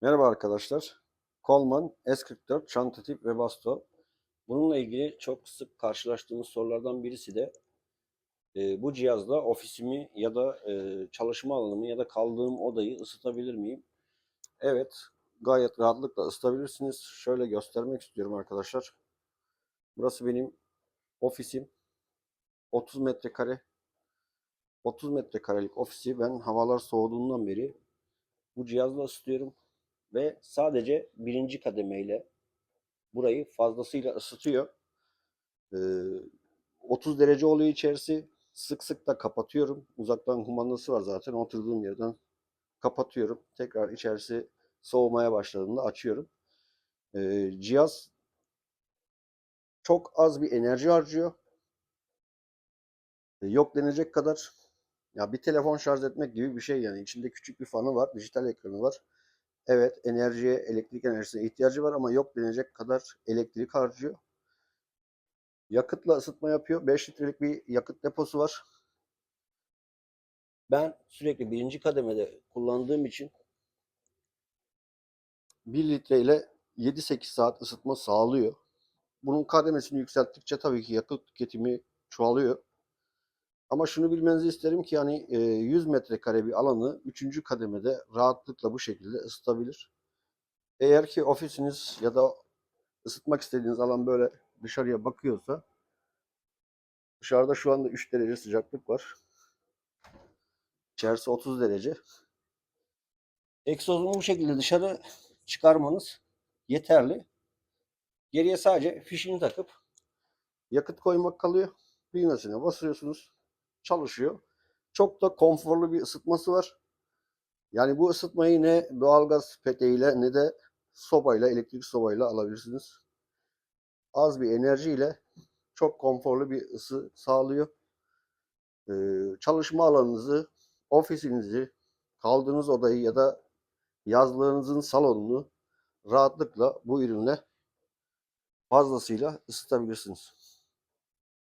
Merhaba arkadaşlar. Coleman S44 çanta tip ve basto. Bununla ilgili çok sık karşılaştığımız sorulardan birisi de e, bu cihazla ofisimi ya da e, çalışma alanımı ya da kaldığım odayı ısıtabilir miyim? Evet, gayet rahatlıkla ısıtabilirsiniz. Şöyle göstermek istiyorum arkadaşlar. Burası benim ofisim. 30 metrekare. 30 metrekarelik ofisi ben havalar soğuduğundan beri bu cihazla ısıtıyorum ve sadece birinci kademeyle burayı fazlasıyla ısıtıyor. Ee, 30 derece oluyor içerisi. Sık sık da kapatıyorum. Uzaktan kumandası var zaten. Oturduğum yerden kapatıyorum. Tekrar içerisi soğumaya başladığında açıyorum. Ee, cihaz çok az bir enerji harcıyor. Ee, Yok denecek kadar. Ya bir telefon şarj etmek gibi bir şey yani. İçinde küçük bir fanı var, dijital ekranı var. Evet, enerjiye, elektrik enerjisine ihtiyacı var ama yok denecek kadar elektrik harcıyor. Yakıtla ısıtma yapıyor. 5 litrelik bir yakıt deposu var. Ben sürekli birinci kademede kullandığım için 1 litre ile 7-8 saat ısıtma sağlıyor. Bunun kademesini yükselttikçe tabii ki yakıt tüketimi çoğalıyor. Ama şunu bilmenizi isterim ki yani e, 100 metrekare bir alanı 3. kademede rahatlıkla bu şekilde ısıtabilir. Eğer ki ofisiniz ya da ısıtmak istediğiniz alan böyle dışarıya bakıyorsa dışarıda şu anda 3 derece sıcaklık var. İçerisi 30 derece. Egzozunu bu şekilde dışarı çıkarmanız yeterli. Geriye sadece fişini takıp yakıt koymak kalıyor. Düğmesine basıyorsunuz. Çalışıyor. Çok da konforlu bir ısıtması var. Yani bu ısıtmayı ne doğalgaz peteğiyle ne de sobayla, elektrik sobayla alabilirsiniz. Az bir enerjiyle çok konforlu bir ısı sağlıyor. Ee, çalışma alanınızı, ofisinizi, kaldığınız odayı ya da yazlığınızın salonunu rahatlıkla bu ürünle fazlasıyla ısıtabilirsiniz.